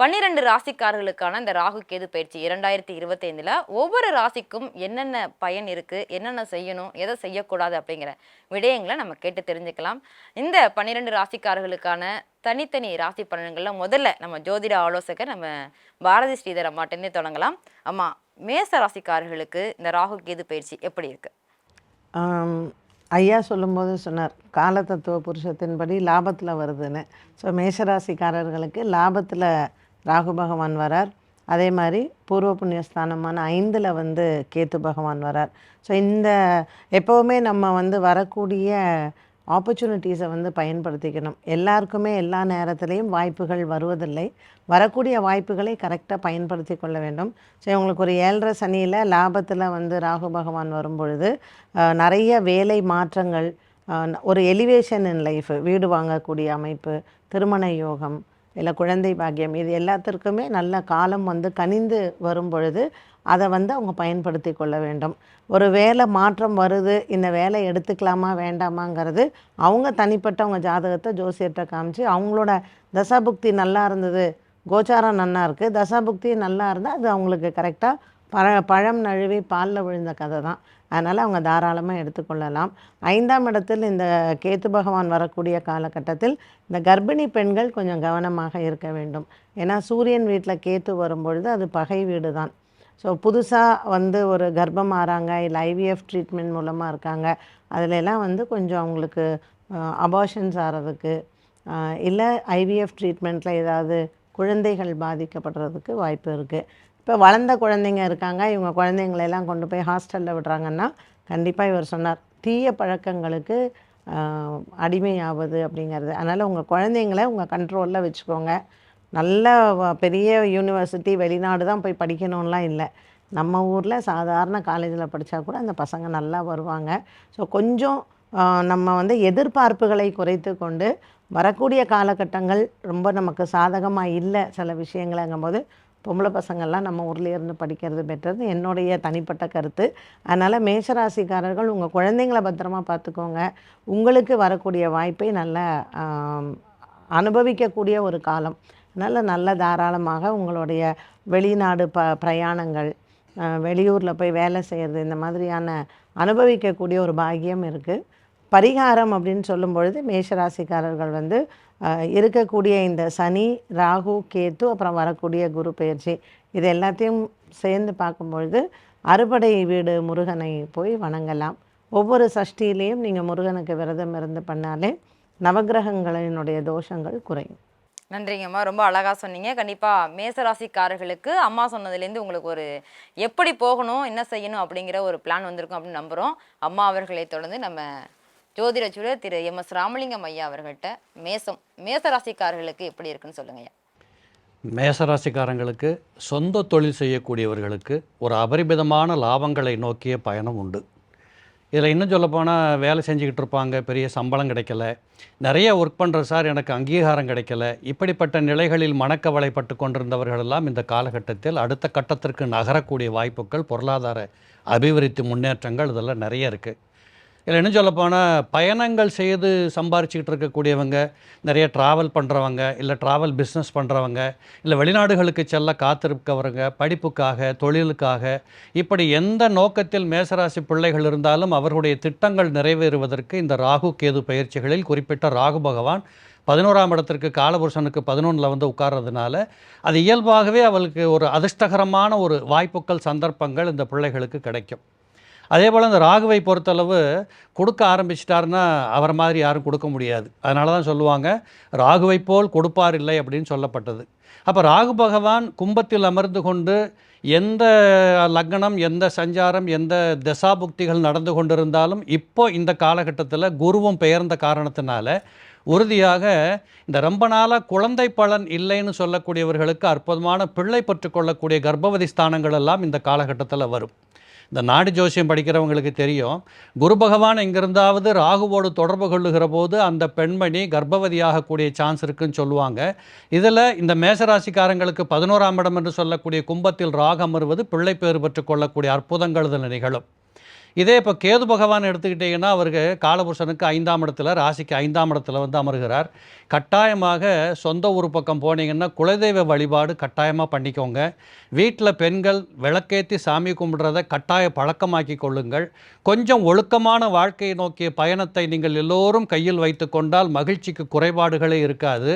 பன்னிரெண்டு ராசிக்காரர்களுக்கான இந்த ராகு கேது பயிற்சி இரண்டாயிரத்தி இருபத்தைந்தில் ஒவ்வொரு ராசிக்கும் என்னென்ன பயன் இருக்கு என்னென்ன செய்யணும் எதை செய்யக்கூடாது அப்படிங்கிற விடயங்களை நம்ம கேட்டு தெரிஞ்சுக்கலாம். இந்த பன்னிரெண்டு ராசிக்காரர்களுக்கான தனித்தனி ராசி பலன்களில் முதல்ல நம்ம ஜோதிட ஆலோசகர் நம்ம பாரதி ஸ்ரீதர் அம்மாட்டேருந்தே தொடங்கலாம். அம்மா மேச ராசிக்காரர்களுக்கு இந்த ராகு கேது பயிற்சி எப்படி இருக்கு? ஐயா சொல்லும்போது சொன்னார் காலத்தத்துவ புருஷத்தின்படி லாபத்தில் வருதுன்னு. ஸோ மேஷராசிக்காரர்களுக்கு லாபத்தில் ராகு பகவான் வரார். அதே மாதிரி பூர்வ புண்ணியஸ்தானமான ஐந்தில் வந்து கேத்து பகவான் வரார். ஸோ இந்த எப்போவுமே நம்ம வந்து வரக்கூடிய ஆப்பர்ச்சுனிட்டிஸை வந்து பயன்படுத்திக்கணும். எல்லாருக்குமே எல்லா நேரத்துலேயும் வாய்ப்புகள் வருவதில்லை. வரக்கூடிய வாய்ப்புகளை கரெக்டாக பயன்படுத்தி கொள்ள வேண்டும். ஸோ உங்களுக்கு ஒரு ஏழரை சனியில் லாபத்தில் வந்து ராகு பகவான் வரும் பொழுது நிறைய வேலை மாற்றங்கள் ஒரு எலிவேஷன் இன் லைஃப் வீடு வாங்கக்கூடிய அமைப்பு திருமண யோகம் இல்லை குழந்தை பாக்கியம் இது எல்லாத்திற்குமே நல்ல காலம் வந்து கனிந்து வரும் பொழுது அதை வந்து அவங்க பயன்படுத்தி கொள்ள வேண்டும். ஒரு வேலை மாற்றம் வருது இந்த வேலை எடுத்துக்கலாமா வேண்டாமாங்கிறது அவங்க தனிப்பட்டவங்க ஜாதகத்தை ஜோசியர்கிட்ட காமிச்சு அவங்களோட தசாபுக்தி நல்லா இருந்தது கோச்சாரம் நல்லா இருக்குது தசாபுக்தி நல்லா இருந்தால் அது அவங்களுக்கு கரெக்டாக பழ பழம் நழுவி பாலில் விழுந்த கதை தான் அதனால் அவங்க தாராளமாக எடுத்துக்கொள்ளலாம். ஐந்தாம் இடத்தில் இந்த கேத்து பகவான் வரக்கூடிய காலகட்டத்தில் இந்த கர்ப்பிணி பெண்கள் கொஞ்சம் கவனமாக இருக்க வேண்டும். ஏன்னா சூரியன் வீட்டில் கேத்து வரும்பொழுது அது பகை வீடு தான் ஸோ புதுசாக வந்து ஒரு கர்ப்பம் ஆறாங்க இல்லை ஐவிஎஃப் ட்ரீட்மெண்ட் மூலமாக இருக்காங்க. அதிலெல்லாம் வந்து கொஞ்சம் அவங்களுக்கு அபார்ஷன்ஸ் ஆகிறதுக்கு இல்லை ஐவிஎஃப் ட்ரீட்மெண்ட்டில் ஏதாவது குழந்தைகள் பாதிக்கப்படுறதுக்கு வாய்ப்பு இருக்குது இப்போ வளர்ந்த குழந்தைங்க இருக்காங்க. இவங்க குழந்தைங்களெல்லாம் கொண்டு போய் ஹாஸ்டலில் விடுறாங்கன்னா கண்டிப்பாக இவர் சொன்னார் தீய பழக்கங்களுக்கு ஆஹ், அடிமையாவது அப்படிங்கிறது. அதனால் உங்கள் குழந்தைங்கள உங்கள் கண்ட்ரோலில் வச்சுக்கோங்க. நல்ல பெரிய யூனிவர்சிட்டி வெளிநாடு தான் போய் படிக்கணும்லாம் இல்லை. நம்ம ஊரில் சாதாரண காலேஜில் படித்தா கூட அந்த பசங்க நல்லா வருவாங்க. ஸோ கொஞ்சம் நம்ம வந்து எதிர்பார்ப்புகளை குறைத்து கொண்டு வரக்கூடிய காலகட்டங்கள் ரொம்ப நமக்கு சாதகமாக இல்லை சில விஷயங்களைங்கும்போது பொம்பளை பசங்கள்லாம் நம்ம ஊர்லேயே இருந்து படிக்கிறது பெட்டர்னு என்னுடைய தனிப்பட்ட கருத்து. அதனால் மேஷராசிக்காரர்கள் உங்கள் குழந்தைங்கள பத்திரமா பார்த்துக்கோங்க. உங்களுக்கு வரக்கூடிய வாய்ப்பை நல்லா அனுபவிக்கக்கூடிய ஒரு காலம். அதனால் நல்ல தாராளமாக உங்களுடைய வெளிநாடு ப பிரயாணங்கள் வெளியூரில் போய் வேலை செய்கிறது இந்த மாதிரியான அனுபவிக்கக்கூடிய ஒரு பாக்கியம் இருக்குது பரிகாரம் அப்படின்னு சொல்லும் பொழுது மேஷராசிக்காரர்கள் வந்து இருக்கக்கூடிய இந்த சனி ராகு கேத்து அப்புறம் வரக்கூடிய குரு பெயர்ச்சி இது எல்லாத்தையும் சேர்ந்து பார்க்கும்பொழுது அறுபடை வீடு முருகனை போய் வணங்கலாம். ஒவ்வொரு சஷ்டியிலையும் நீங்கள் முருகனுக்கு விரதம் இருந்து பண்ணாலே நவக்கிரகங்களினுடைய தோஷங்கள் குறையும். நன்றிங்கம்மா. ரொம்ப அழகாக சொன்னீங்க. கண்டிப்பாக மேசராசிக்காரர்களுக்கு அம்மா சொன்னதுலேருந்து உங்களுக்கு ஒரு எப்படி போகணும் என்ன செய்யணும் அப்படிங்கிற ஒரு பிளான் வந்திருக்கும் அப்படின்னு நம்புகிறோம் அம்மா அவர்களை தொடர்ந்து நம்ம ஜோதிடச்சுடர் திரு எம் எஸ் ராமலிங்கம் ஐயா அவர்கள்ட்ட மேசம் மேச ராசிக்காரர்களுக்கு எப்படி இருக்குன்னு சொல்லுங்க ஐயா. மேசராசிக்காரங்களுக்கு சொந்த தொழில் செய்யக்கூடியவர்களுக்கு ஒரு அபரிமிதமான லாபங்களை நோக்கிய பயணம் உண்டு. இதில் இன்னும் சொல்லப்போனால் வேலை செஞ்சுக்கிட்டு இருப்பாங்க பெரிய சம்பளம் கிடைக்கல நிறைய ஒர்க் பண்ணுற சார் எனக்கு அங்கீகாரம் கிடைக்கல இப்படிப்பட்ட நிலைகளில் மனக்கவலைப்பட்டு கொண்டிருந்தவர்கள் எல்லாம் இந்த காலகட்டத்தில் அடுத்த கட்டத்திற்கு நகரக்கூடிய வாய்ப்புகள் பொருளாதார அபிவிருத்தி முன்னேற்றங்கள் இதெல்லாம் நிறைய இருக்குது இதில் என்ன சொல்லப்போனால் பயணங்கள் செய்து சம்பாரிச்சிக்கிட்டு இருக்கக்கூடியவங்க நிறைய ட்ராவல் பண்ணுறவங்க இல்லை ட்ராவல் பிஸ்னஸ் பண்ணுறவங்க இல்லை வெளிநாடுகளுக்கு செல்ல காத்திருக்கவங்க படிப்புக்காக தொழிலுக்காக இப்படி எந்த நோக்கத்தில் மேசராசி பிள்ளைகள் இருந்தாலும் அவர்களுடைய திட்டங்கள் நிறைவேறுவதற்கு இந்த ராகு கேது பயிற்சிகளில் குறிப்பிட்ட ராகு பகவான் பதினோராம் இடத்திற்கு காலபுருஷனுக்கு பதினொன்றில் வந்து உட்கார்றதுனால அது இயல்பாகவே அவளுக்கு ஒரு அதிர்ஷ்டகரமான ஒரு வாய்ப்புகள் சந்தர்ப்பங்கள் இந்த பிள்ளைகளுக்கு கிடைக்கும். அதே போல் இந்த ராகுவை பொறுத்தளவு கொடுக்க ஆரம்பிச்சிட்டாருன்னா அவரை மாதிரி யாரும் கொடுக்க முடியாது. அதனால தான் சொல்லுவாங்க ராகுவை போல் கொடுப்பார் இல்லை அப்படின்னு சொல்லப்பட்டது. அப்போ ராகு பகவான் கும்பத்தில் அமர்ந்து கொண்டு எந்த லக்னம் எந்த சஞ்சாரம் எந்த தசாபுக்திகள் நடந்து கொண்டிருந்தாலும் இப்போ இந்த காலகட்டத்தில் குருவும் பெயர்ந்த காரணத்தினால உறுதியாக இந்த ரொம்ப நாளாக குழந்தை பலன் இல்லைன்னு சொல்லக்கூடியவர்களுக்கு அற்புதமான பிள்ளை பெற்றுக்கொள்ளக்கூடிய கர்ப்பவதி ஸ்தானங்கள் எல்லாம் இந்த காலகட்டத்தில் வரும். இந்த நாடி ஜோசியம் படிக்கிறவங்களுக்கு தெரியும். குரு பகவான் எங்கிருந்தாவது ராகுவோடு தொடர்பு கொள்ளுகிற போது அந்த பெண்மணி கர்ப்பவதியாகக்கூடிய சான்ஸ் இருக்குன்னு சொல்லுவாங்க. இதில் இந்த மேசராசிக்காரங்களுக்கு பதினோராம் இடம் என்று சொல்லக்கூடிய கும்பத்தில் ராகு அமர்வது பிள்ளை பேறு பெற்றுக்கொள்ளக்கூடிய அற்புதங்கள் இதில் நிகழும். இதே இப்போ கேது பகவான் எடுத்துக்கிட்டிங்கன்னா அவருக்கு காலபுருஷனுக்கு ஐந்தாம் இடத்துல ராசிக்கு ஐந்தாம் இடத்துல வந்து அமர்கிறார். கட்டாயமாக சொந்த ஊர் பக்கம் போனீங்கன்னா குலதெய்வ வழிபாடு கட்டாயமாக பண்ணிக்கோங்க. வீட்டில் பெண்கள் விளக்கேற்றி சாமி கும்பிட்றத கட்டாய பழக்கமாக்கி கொள்ளுங்கள். கொஞ்சம் ஒழுக்கமான வாழ்க்கையை நோக்கிய பயணத்தை நீங்கள் எல்லோரும் கையில் வைத்து கொண்டால் மகிழ்ச்சிக்கு குறைபாடுகளே இருக்காது.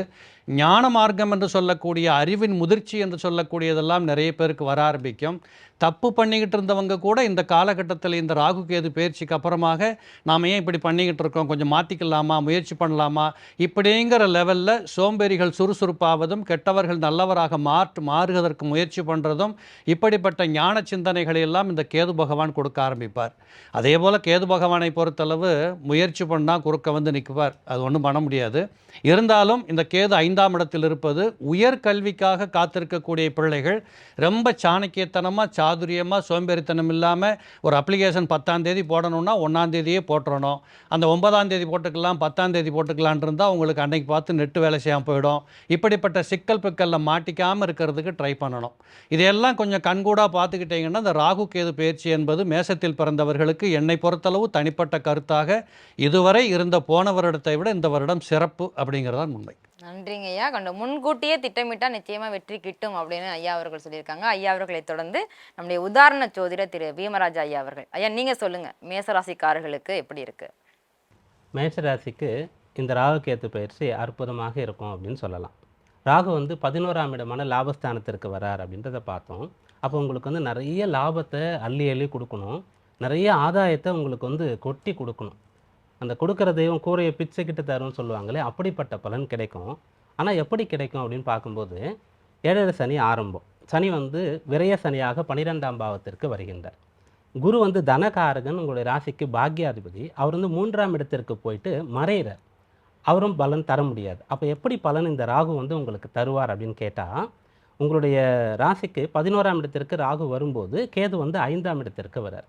ஞான மார்க்கம் என்று சொல்லக்கூடிய அறிவின் முதிர்ச்சி என்று சொல்லக்கூடியதெல்லாம் நிறைய பேருக்கு வர ஆரம்பிக்கும். தப்பு பண்ணிக்கிட்டு இருந்தவங்க கூட இந்த காலகட்டத்தில் இந்த ராகு கேது பயிற்சிக்கு அப்புறமாக நாம் ஏன் இப்படி பண்ணிக்கிட்டு இருக்கோம்? கொஞ்சம் மாற்றிக்கலாமா முயற்சி பண்ணலாமா? இப்படிங்கிற லெவலில் சோம்பேறிகள் சுறுசுறுப்பாவதும் கெட்டவர்கள் நல்லவராக மாற்று மாறுவதற்கு முயற்சி பண்ணுறதும் இப்படிப்பட்ட ஞான சிந்தனைகளை எல்லாம் இந்த கேது பகவான் கொடுக்க ஆரம்பிப்பார். அதே போல் கேது பகவானை பொறுத்தளவு முயற்சி பண்ணால் குறுக்க வந்து நிற்குவார் அது ஒன்றும் பண்ண முடியாது. இருந்தாலும் இந்த கேது ஐந்து ஐந்தாம் இடத்தில் இருப்பது உயர் கல்விக்காக காத்திருக்கக்கூடிய பிள்ளைகள் ரொம்ப சாணக்கியத்தனமாக சாதுரியமாக சோம்பேறித்தனம் இல்லாமல் ஒரு அப்ளிகேஷன் பத்தாம் தேதி போடணும்னா ஒன்றாம் தேதியே போட்டுறணும். அந்த ஒன்பதாம் தேதி போட்டுக்கலாம் பத்தாம் தேதி போட்டுக்கலான் இருந்தால் உங்களுக்கு அன்னைக்கு பார்த்து நெட்டு வேலை செய்யாமல் போயிடும். இப்படிப்பட்ட சிக்கல் பிக்கலில் மாட்டிக்காமல் இருக்கிறதுக்கு ட்ரை பண்ணணும். இதையெல்லாம் கொஞ்சம் கண்கூடாக பார்த்துக்கிட்டிங்கன்னா இந்த ராகு கேது பயிற்சி என்பது மேசத்தில் பிறந்தவர்களுக்கு என்னை பொறுத்தளவு தனிப்பட்ட கருத்தாக இதுவரை இருந்த போன வருடத்தை விட இந்த வருடம் சிறப்பு அப்படிங்கிறதான் உண்மை. நன்றிங்க ஐயா. கண்டு முன்கூட்டியே திட்டமிட்டா நிச்சயமா வெற்றி கிட்டும் அப்படின்னு ஐயா அவர்கள் சொல்லியிருக்காங்க. ஐயா அவர்களை தொடர்ந்து நம்முடைய உதாரண ஜோதிடர் திரு பீமராஜா ஐயா அவர்கள். ஐயா நீங்க சொல்லுங்க. மேசராசிக்காரர்களுக்கு எப்படி இருக்கு? மேசராசிக்கு இந்த ராகுக்கேத்து பயிற்சி அற்புதமாக இருக்கும் அப்படின்னு சொல்லலாம். ராகு வந்து பதினோராம் இடமான லாபஸ்தானத்திற்கு வரார் அப்படின்றத பார்த்தோம். அப்போ உங்களுக்கு வந்து நிறைய லாபத்தை அள்ளி அள்ளி கொடுக்கணும். நிறைய ஆதாயத்தை உங்களுக்கு வந்து கொட்டி கொடுக்கணும். அந்த கொடுக்குற தெய்வம் கூரையை பிச்சைக்கிட்டு தரும்னு சொல்லுவாங்களே அப்படிப்பட்ட பலன் கிடைக்கும். ஆனால் எப்படி கிடைக்கும் அப்படின்னு பார்க்கும்போது ஏழரை சனி ஆரம்பம். சனி வந்து விரய சனியாக பன்னிரெண்டாம் பாவத்திற்கு வருகின்றார். குரு வந்து தனகாரகன் உங்களுடைய ராசிக்கு பாக்யாதிபதி. அவர் வந்து மூன்றாம் இடத்திற்கு போயிட்டு மறையிறார். அவரும் பலன் தர முடியாது. அப்போ எப்படி பலன் இந்த ராகு வந்து உங்களுக்கு தருவார் அப்படின்னு கேட்டால் உங்களுடைய ராசிக்கு பதினோராம் இடத்திற்கு ராகு வரும்போது கேது வந்து ஐந்தாம் இடத்திற்கு வரார்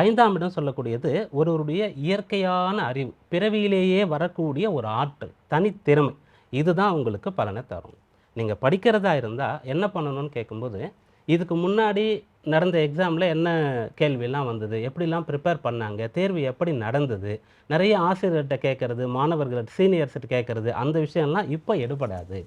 ஐந்தாம் இடம் சொல்லக்கூடியது ஒருவருடைய இயற்கையான அறிவு பிறவியிலேயே வரக்கூடிய ஒரு ஆற்றல் தனித்திறமை. இதுதான் உங்களுக்கு பலனை தரும். நீங்கள் படிக்கிறதா இருந்தால் என்ன பண்ணணும்னு கேட்கும்போது இதுக்கு முன்னாடி நடந்த எக்ஸாமில் என்ன கேள்வியெல்லாம் வந்தது எப்படிலாம் ப்ரிப்பேர் பண்ணாங்க தேர்வு எப்படி நடந்தது நிறைய ஆசிரியர்கிட்ட கேட்குறது மாணவர்கள்ட்ட சீனியர்ஸ்கிட்ட கேட்குறது அந்த விஷயம்லாம் இப்போ எடுபடாது.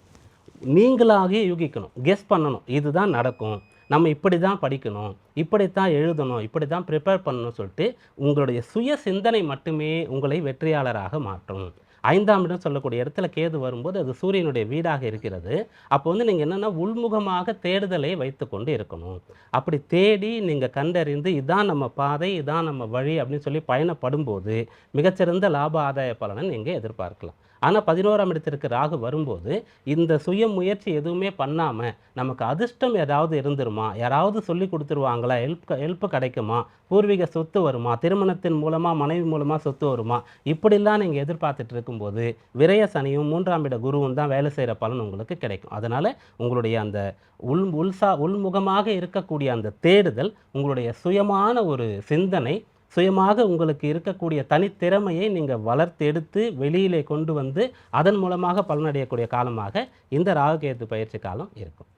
நீங்களாகவே யூகிக்கணும் கெஸ் பண்ணணும். இதுதான் நடக்கும். நம்ம இப்படி தான் படிக்கணும் இப்படித்தான் எழுதணும் இப்படி தான் ப்ரிப்பேர் பண்ணணும்னு சொல்லிட்டு உங்களுடைய சுய சிந்தனை மட்டுமே உங்களை வெற்றியாளராக மாற்றும். ஐந்தாம் இடம் சொல்லக்கூடிய இடத்துல கேது வரும்போது அது சூரியனுடைய வீடாக இருக்கிறது. அப்போ வந்து நீங்கள் என்னென்னா உள்முகமாக தேடுதலை வைத்துக்கொண்டு இருக்கணும். அப்படி தேடி நீங்கள் கண்டறிந்து இதான் நம்ம பாதை இதான் நம்ம வழி அப்படின்னு சொல்லி பயணப்படும்போது மிகச்சிறந்த லாப ஆதாய பலனை நீங்கள் எதிர்பார்க்கலாம். ஆனால் பதினோராம் இடத்திற்கு ராகு வரும்போது இந்த சுய முயற்சி எதுவுமே பண்ணாமல் நமக்கு அதிர்ஷ்டம் ஏதாவது இருந்துருமா? யாராவது சொல்லி கொடுத்துருவாங்களா? ஹெல்ப் ஹெல்ப் கிடைக்குமா? பூர்வீக சொத்து வருமா? திருமணத்தின் மூலமாக மனைவி மூலமாக சொத்து வருமா? இப்படிலாம் நீங்கள் எதிர்பார்த்துட்டு இருக்கும்போது விரய சனியும் மூன்றாம் இட குருவும் தான் வேலை செய்கிற பலன் உங்களுக்கு கிடைக்கும். அதனால் உங்களுடைய அந்த உள் உள்சா உள்முகமாக இருக்கக்கூடிய அந்த தேடுதல் உங்களுடைய சுயமான ஒரு சிந்தனை சுயமாக உங்களுக்கு இருக்கக்கூடிய தனித்திறமையை நீங்கள் வளர்த்தெடுத்து வெளியிலே கொண்டு வந்து அதன் மூலமாக பலனடையக்கூடிய காலமாக இந்த ராகுகேது பயிற்சி காலம் இருக்கும்.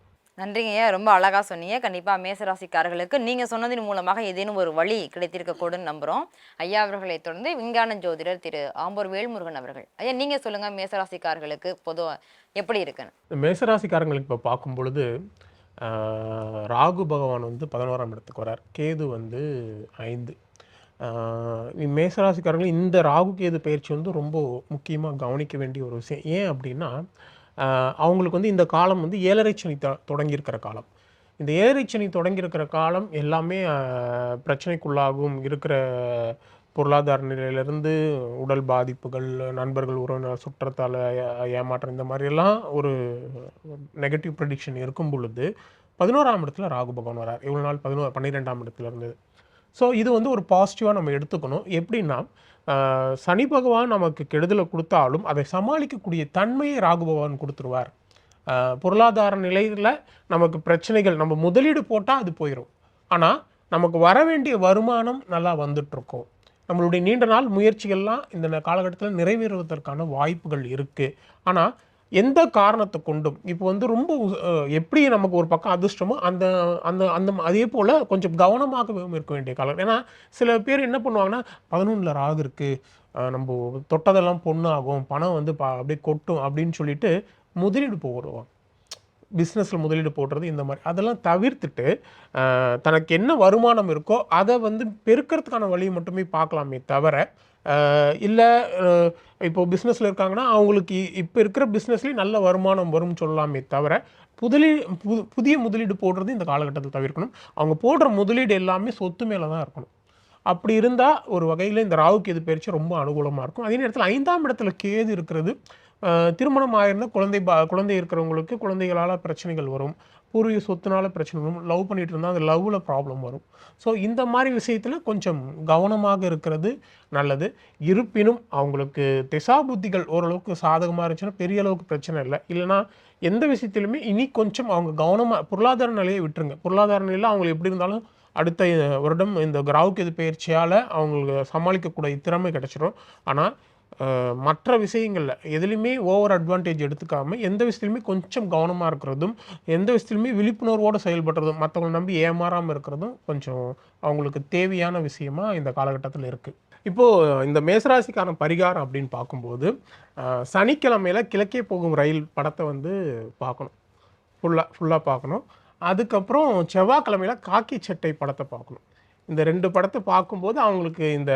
நன்றிங்க ஐயா. ரொம்ப அழகா சொன்னீங்க. கண்டிப்பா மேசராசிக்காரர்களுக்கு நீங்க சொன்னதின் மூலமாக ஏதேனும் ஒரு வழி கிடைத்திருக்க கூடுன்னு நம்புறோம். ஐயா அவர்களை தொடர்ந்து விஞ்ஞான ஜோதிடர் திரு ஆம்பூர் வேல்முருகன் அவர்கள். ஐயா நீங்க சொல்லுங்க மேசராசிக்காரர்களுக்கு பொதுவா எப்படி இருக்குன்னு? மேசராசிக்காரங்களுக்கு இப்போ பார்க்கும் பொழுது ராகு பகவான் வந்து பதினோராம் இடத்துக்கு வரார் கேது வந்து ஐந்து. மேசராசிக்காரங்களும் இந்த ராகு கேது பயிற்சி வந்து ரொம்ப முக்கியமாக கவனிக்க வேண்டிய ஒரு விஷயம். ஏன் அப்படின்னா அவங்களுக்கு வந்து இந்த காலம் வந்து ஏழரை சனி த தொடங்கியிருக்கிற காலம். இந்த ஏழரை சனி தொடங்கியிருக்கிற காலம் எல்லாமே பிரச்சனைக்குள்ளாகும். இருக்கிற பொருளாதார நிலையிலேருந்து உடல் பாதிப்புகள் நண்பர்கள் உறவினர் சுற்றத்தால் ஏமாற்றம் இந்த மாதிரியெல்லாம் ஒரு நெகட்டிவ் ப்ரெடிக்ஷன் இருக்கும் பொழுது பதினோராம் இடத்துல ராகு பகவான் வரார். இவ்வளோ நாள் பதினோரு பன்னிரெண்டாம் இடத்துல இருந்தது. ஸோ இது வந்து ஒரு பாசிட்டிவாக நம்ம எடுத்துக்கணும். எப்படின்னா சனி பகவான் நமக்கு கெடுதலை கொடுத்தாலும் அதை சமாளிக்கக்கூடிய தன்மையை ராகு பகவான் கொடுத்துருவார். பொருளாதார நிலையில் நமக்கு பிரச்சனைகள் நம்ம முதலீடு போட்டால் அது போயிடும் ஆனால் நமக்கு வர வேண்டிய வருமானம் நல்லா வந்துட்டுருக்கும். நம்மளுடைய நீண்ட நாள் முயற்சிகள்லாம் இந்த காலகட்டத்தில் நிறைவேறுவதற்கான வாய்ப்புகள் இருக்குது ஆனால் எந்த காரணத்தை கொண்டும் இப்போ வந்து ரொம்ப எப்படி நமக்கு ஒரு பக்கம் அதிர்ஷ்டமோ அந்த அந்த அந்த அதே போல் கொஞ்சம் கவனமாகவும் இருக்க வேண்டிய காலம். ஏன்னா சில பேர் என்ன பண்ணுவாங்கன்னா பதினொன்றில் ராகு இருக்குது நம்ம தொட்டதெல்லாம் பொண்ணு ஆகும் பணம் வந்து பா அப்படியே கொட்டும் அப்படின்னு சொல்லிட்டு முதலீடு போடுவாங்க பிஸ்னஸில் முதலீடு போடுறது இந்த மாதிரி. அதெல்லாம் தவிர்த்துட்டு தனக்கு என்ன வருமானம் இருக்கோ அதை வந்து பெருக்கிறதுக்கான வழியை மட்டுமே பார்க்கலாமே தவிர இல்லை இப்போது பிஸ்னஸில் இருக்காங்கன்னா அவங்களுக்கு இப்போ இருக்கிற பிஸ்னஸ்லேயும் நல்ல வருமானம் வரும்னு சொல்லலாமே தவிர புதலீ புது புதிய முதலீடு போடுறது இந்த காலகட்டத்தில் தவிர்க்கணும். அவங்க போடுற முதலீடு எல்லாமே சொத்து மேலே தான் இருக்கணும். அப்படி இருந்தால் ஒரு வகையில் இந்த ராவுக்கு எது பயிற்சி ரொம்ப அனுகூலமாக இருக்கும். அதே நேரத்தில் ஐந்தாம் இடத்துல கேது இருக்கிறது திருமணம் ஆயிருந்தால் குழந்தை பா குழந்தை இருக்கிறவங்களுக்கு குழந்தைகளால் பிரச்சனைகள் வரும். பூர்வீக சொத்துனால பிரச்சனை வரும். லவ் பண்ணிட்டு இருந்தால் அந்த லவ்வில் ப்ராப்ளம் வரும். ஸோ இந்த மாதிரி விஷயத்தில் கொஞ்சம் கவனமாக இருக்கிறது நல்லது. இருப்பினும் அவங்களுக்கு திசா புத்திகள் ஓரளவுக்கு சாதகமாக இருந்துச்சுன்னா பெரிய அளவுக்கு பிரச்சனை இல்லை. இல்லைன்னா எந்த விஷயத்திலுமே இனி கொஞ்சம் அவங்க கவனமாக பொருளாதார நிலையை விட்டுருங்க. பொருளாதார நிலையில் அவங்க எப்படி இருந்தாலும் அடுத்த வருடம் இந்த கிராவுக்கு இது பயிற்சியால் அவங்களுக்கு சமாளிக்கக்கூடிய திறமை கிடச்சிரும். ஆனால் மற்ற விஷயங்களில் எதுலேயுமே ஓவர் அட்வான்டேஜ் எடுத்துக்காமல் எந்த விஷயத்துலையுமே கொஞ்சம் கவனமாக இருக்கிறதும் எந்த விஷயத்துலையுமே விழிப்புணர்வோடு செயல்படுறதும் மற்றவங்களை நம்பி ஏமாறாமல் இருக்கிறதும் கொஞ்சம் அவங்களுக்கு தேவையான விஷயமா இந்த காலகட்டத்தில் இருக்குது இப்போது இந்த மேசராசிக்கான பரிகாரம் அப்படின்னு பார்க்கும்போது சனிக்கிழமையில் கிழக்கே போகும் ரயில் படத்தை வந்து பார்க்கணும். ஃபுல்லாக ஃபுல்லாக பார்க்கணும். அதுக்கப்புறம் செவ்வாய்க்கிழமையில் காக்கி சட்டை படத்தை பார்க்கணும். இந்த ரெண்டு படத்தை பார்க்கும்போது அவங்களுக்கு இந்த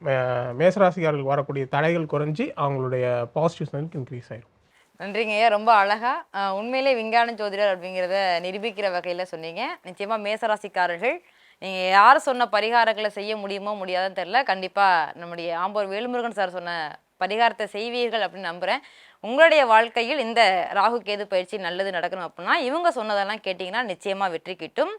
மே- மேசராசிக்காரர்களுக்கு வரக்கூடிய தடைகள் குறைஞ்சி அவங்களுடைய பாசிட்டிவ் சைனுக்கு இன்க்ரீஸ் ஆயிடும் நன்றிங்க ஐயா ரொம்ப அழகாக உண்மையிலே விஞ்ஞான ஜோதிடர் அப்படிங்கிறத நிரூபிக்கிற வகையில் சொன்னீங்க. நிச்சயமாக மேசராசிக்காரர்கள் நீங்கள் யார் சொன்ன பரிகாரங்களை செய்ய முடியுமோ முடியாதுன்னு தெரில கண்டிப்பாக நம்முடைய ஆம்பூர் வேலுமுருகன் சார் சொன்ன பரிகாரத்தை செய்வீர்கள் அப்படின்னு நம்புகிறேன் உங்களுடைய வாழ்க்கையில் இந்த ராகு கேது பயிற்சி நல்லது நடக்கணும் அப்படின்னா இவங்க சொன்னதெல்லாம் கேட்டிங்கன்னா நிச்சயமாக வெற்றி கிட்டும்.